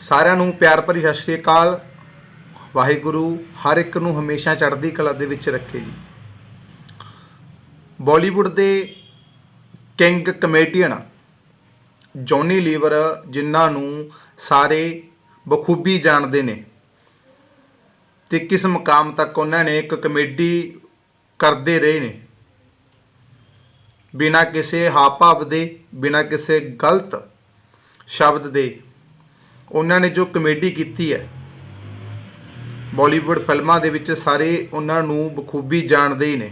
ਸਾਰਿਆਂ ਨੂੰ ਪਿਆਰ ਭਰੀ ਸਤਿ ਸ਼੍ਰੀ ਅਕਾਲ। ਵਾਹਿਗੁਰੂ ਹਰ ਇੱਕ ਨੂੰ ਹਮੇਸ਼ਾ ਚੜ੍ਹਦੀ ਕਲਾ ਦੇ ਵਿੱਚ ਰੱਖੇ ਜੀ। ਬਾਲੀਵੁੱਡ ਦੇ ਕਿੰਗ ਕਮੇਡੀਅਨ ਜੌਨੀ ਲੀਵਰ, ਜਿਨ੍ਹਾਂ ਨੂੰ ਸਾਰੇ ਬਖੂਬੀ ਜਾਣਦੇ ਨੇ ਤੇ ਕਿਸ ਮੁਕਾਮ ਤੱਕ ਉਹਨਾਂ ਨੇ ਇੱਕ ਕਮੇਡੀ ਕਰਦੇ ਰਹੇ ਨੇ। ਬਿਨਾਂ ਕਿਸੇ ਹਾਵ-ਭਾਵ ਦੇ, ਬਿਨਾਂ ਕਿਸੇ ਗਲਤ ਸ਼ਬਦ ਦੇ ਉਹਨਾਂ ਨੇ ਜੋ ਕਮੇਡੀ ਕੀਤੀ ਹੈ, ਬਾਲੀਵੁੱਡ ਫਿਲਮਾਂ ਦੇ ਵਿੱਚ ਸਾਰੇ ਉਹਨਾਂ ਨੂੰ ਬਖੂਬੀ ਜਾਣਦੇ ਹੀ ਨੇ।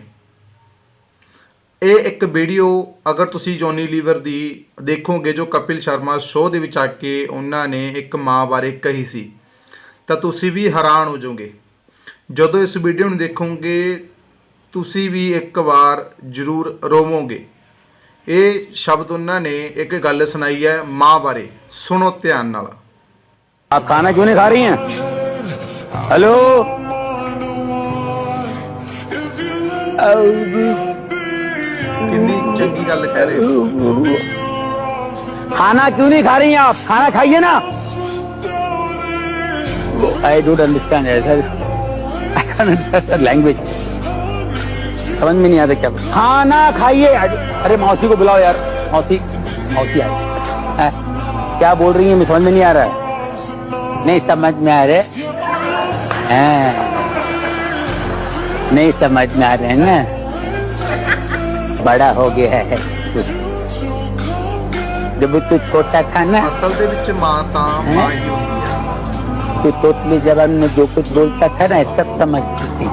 ਇਹ ਇੱਕ ਵੀਡੀਓ ਅਗਰ ਤੁਸੀਂ ਜੌਨੀ ਲੀਵਰ ਦੀ ਦੇਖੋਗੇ, ਜੋ ਕਪਿਲ ਸ਼ਰਮਾ ਸ਼ੋਅ ਦੇ ਵਿੱਚ ਆ ਕੇ ਉਹਨਾਂ ਨੇ ਇੱਕ ਮਾਂ ਬਾਰੇ ਕਹੀ ਸੀ, ਤਾਂ ਤੁਸੀਂ ਵੀ ਹੈਰਾਨ ਹੋ ਜਾਓਗੇ। ਜਦੋਂ ਇਸ ਵੀਡੀਓ ਨੂੰ ਦੇਖੋਗੇ, ਤੁਸੀਂ ਵੀ ਇੱਕ ਵਾਰ ਜ਼ਰੂਰ ਰੋਵੋਗੇ। ਇਹ ਸ਼ਬਦ ਉਹਨਾਂ ਨੇ ਇੱਕ ਗੱਲ ਸੁਣਾਈ ਹੈ, ਮਾਂ ਬਾਰੇ। ਸੁਣੋ ਧਿਆਨ ਨਾਲ। आप खाना क्यों नहीं खा रही हैं? हेलो? खाना क्यों नहीं खा रही हैं आप? खाना खाइए ना। I don't understand sir. I understand language समझ में नहीं आता क्या? खाना खाइए। अरे मौसी को बुलाओ यार। मौसी मौसी आ क्या बोल रही है? मैं समझ में नहीं आ रहा है। नहीं समझ में आ रहे हैं नहीं समझ में आ रहे हैं ना बड़ा हो गया है जब तू छोटा था ना ਅਸਲ ਦੇ ਵਿੱਚ ਮਾਂ ਤਾਂ ਮਾਂ ਹੀ ਹੁੰਦੀ ਹੈ तू तोतली जबान में जो कुछ बोलता था ना सब समझती थी